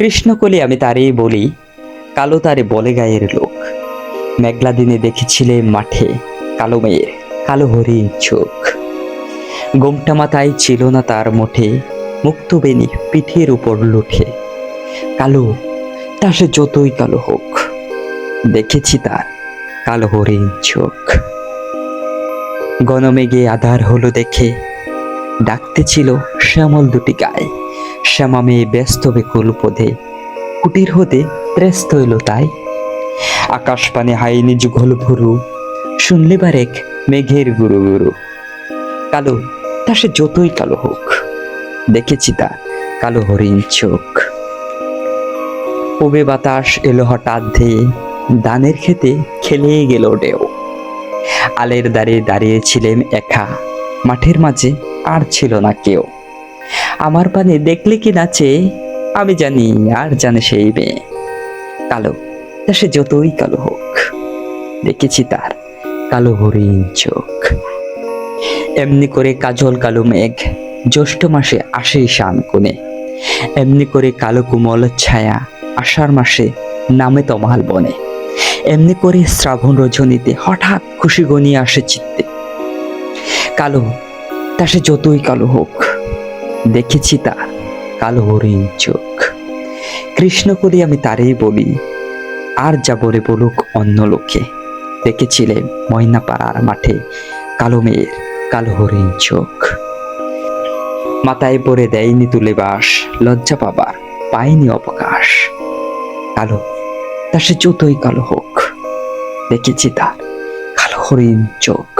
কৃষ্ণকলি আমি তারই বলি, কালো তারে বলে গায়ের লোক। মেঘলা দিনে দেখেছিলে মাঠে কালো মেয়ের, কালো হরিণ চোখ। গোমটা মাথায় ছিল না তার মোঠে মুক্ত বেনি পিঠের উপর লুঠে। কালো, তা সে যতই কালো হোক, দেখেছি তার কালো হরিণ চোখ। গণমেঘে আধার হলো দেখে, ডাকতে ছিল শ্যামল দুটি গায়ে। শ্যামা মেয়ে ব্যস্ত বেকুল পদে, কুটির হতে ত্রেস্ত হইল তাই। আকাশ পানে হাইনি যুগল ভুরু, শুনলে বারেক মেঘের গুরু গুরু। কালো, তা সে যতই কালো হোক, দেখেছি তা কালো হরিণ চোখ। পবে বাতাস এলো হঠাৎ ধেয়ে দানের খেতে খেলে গেল ডেও আলের দ্বারে দাঁড়িয়েছিলেন একা, মাঠের মাঝে আর ছিল না কেউ। আমার পানে দেখলে কি নাচে আমি জানি আর জানে সেই মেয়ে। কালো, তা সে যতই কালো হোক, দেখেছি তার কালো হরিণ চোখ। এমনি করে কাজল কালো মেঘ, জ্যৈষ্ঠ মাসে আসে শান কোণে। এমনি করে কালো কুমল ছায়া আষাঢ় মাসে নামে তমাল বনে। এমনি করে শ্রাবণ রজনীতে হঠাৎ খুশি গনিয়ে আসে চিত্তে। কালো, তা সে যতই কালো হোক দেখেছি তার কালো হরিণ চোখ। কৃষ্ণ করি আমি তারেই বলি, আর যা বলে বলুক অন্য লোকে। দেখেছিলেন ময়না পাড়ার মাঠে কালো মেয়ের, কালো হরিণ চোখ। মাথায় পরে দেয়নি তুলে বাস, লজ্জা পাবার পায়নি অবকাশ। কালো তা সে যতই কালো হোক, দেখেছি তার কালো হরিণ চোখ।